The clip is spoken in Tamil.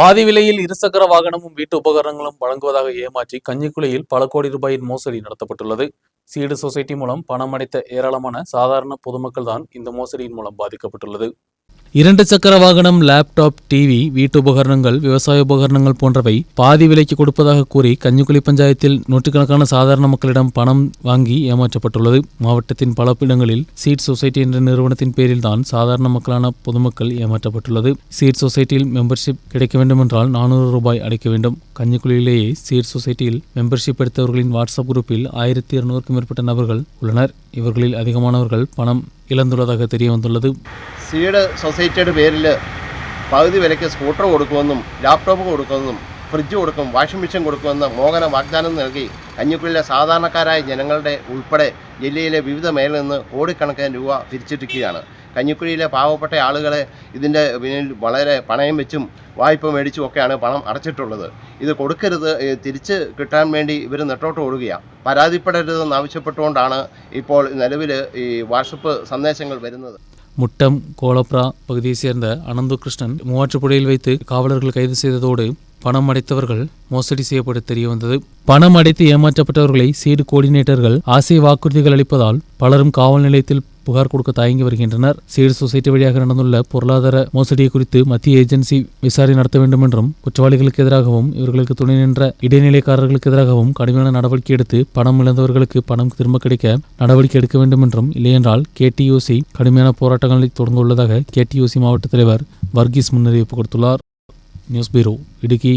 பாதி விலையில் இருசக்கர வாகனமும் வீட்டு உபகரணங்களும் வழங்குவதாக ஏமாற்றி கஞ்சிக்குழியில் பல கோடி ரூபாயின் மோசடி நடத்தப்பட்டுள்ளது. சீடு சொசைட்டி மூலம் பணம் அடைத்த ஏராளமான சாதாரண பொதுமக்கள் தான் இந்த மோசடியின் மூலம் பாதிக்கப்பட்டுள்ளது. இரண்டு சக்கர வாகனம் லேப்டாப் டிவி வீட்டு உபகரணங்கள் விவசாய உபகரணங்கள் போன்றவை பாதி விலைக்கு கொடுப்பதாக கூறி கஞ்சிக்குழி பஞ்சாயத்தில் நூற்றுக்கணக்கான சாதாரண மக்களிடம் பணம் வாங்கி ஏமாற்றப்பட்டுள்ளது. மாவட்டத்தின் பல இடங்களில் சீட் சொசைட்டி என்ற நிறுவனத்தின் பேரில் தான் சாதாரண மக்களான பொதுமக்கள் ஏமாற்றப்பட்டுள்ளது. சீட் சொசைட்டியில் மெம்பர்ஷிப் கிடைக்க வேண்டுமென்றால் நானூறு ரூபாய் அடைக்க வேண்டும். கஞ்சிக்குழியிலேயே சீட் சொசைட்டியில் மெம்பர்ஷிப் எடுத்தவர்களின் வாட்ஸ்அப் குரூப்பில் ஆயிரத்தி இருநூறுக்கும் மேற்பட்ட நபர்கள் உள்ளனர். இவர்களில் அதிகமானவர்கள் பணம் ഇളന്നുള്ളതൊക്കെ തിരിയുമെന്നുള്ളത് സീഡ് സൊസൈറ്റിയുടെ പേരിൽ പകുതി വിലയ്ക്ക് സ്കൂട്ടർ കൊടുക്കുമെന്നും ലാപ്ടോപ്പ് കൊടുക്കുമെന്നും ഫ്രിഡ്ജ് കൊടുക്കും വാഷിംഗ് മെഷീൻ കൊടുക്കുമെന്ന മോഹന വാഗ്ദാനം നൽകി. കഞ്ഞിക്കുള്ളിലെ സാധാരണക്കാരായ ജനങ്ങളുടെ ഉൾപ്പെടെ ജില്ലയിലെ വിവിധ മേഖലയിൽ നിന്ന് കോടിക്കണക്കിന് രൂപ തിരിച്ചിട്ടിരിക്കുകയാണ് കഞ്ഞിക്കുഴിയിലെ പാവപ്പെട്ട ആളുകളെ ഇതിന്റെ പിന്നിൽ വളരെ പണയം വെച്ചും വായ്പ മേടിച്ചും ഒക്കെയാണ് പണം അടച്ചിട്ടുള്ളത് ഇത് കൊടുക്കരുത് ഏ, തിരിച്ച് കിട്ടാൻ വേണ്ടി ഇവർ നെട്ടോട്ട് ഓടുകയാണ് പരാതിപ്പെടരുതെന്ന് ആവശ്യപ്പെട്ടുകൊണ്ടാണ് ഇപ്പോൾ നിലവിൽ ഈ വാട്സപ്പ് സന്ദേശങ്ങൾ വരുന്നത് முட்டம் கோலப்ரா பகுதியைச் சேர்ந்த அனந்து கிருஷ்ணன் மூவாற்றுப்புழையில் வைத்து காவலர்கள் கைது செய்ததோடு பணம் அடைத்தவர்கள் மோசடி செய்யப்பட்டு தெரிய வந்தது பணம் அடைத்து ஏமாற்றப்பட்டவர்களை சீடு கோஆர்டினேட்டர்கள் ஆசை வாக்குறுதிகள் அளிப்பதால் பலரும் காவல் நிலையத்தில் புகார் கொடுக்க தயங்கி வருகின்றனர். சீடு சொசைட்டி வழியாக நடந்துள்ள பொருளாதார மோசடியை குறித்து மத்திய ஏஜென்சி விசாரணை நடத்த வேண்டும் என்றும் குற்றவாளிகளுக்கு எதிராகவும் இவர்களுக்கு துணை நின்ற இடைநிலைக்காரர்களுக்கு எதிராகவும் கடுமையான நடவடிக்கை எடுத்து பணம் இழந்தவர்களுக்கு பணம் திரும்ப கிடைக்க நடவடிக்கை எடுக்க வேண்டும் என்றும் இல்லையென்றால் கேடியூசி கடுமையான போராட்டங்களை தொடங்க உள்ளதாக கேடியூசி மாவட்ட தலைவர் வர்கீஸ் முன்னறிவிப்பு கொடுத்துள்ளார். News bureau Idukki.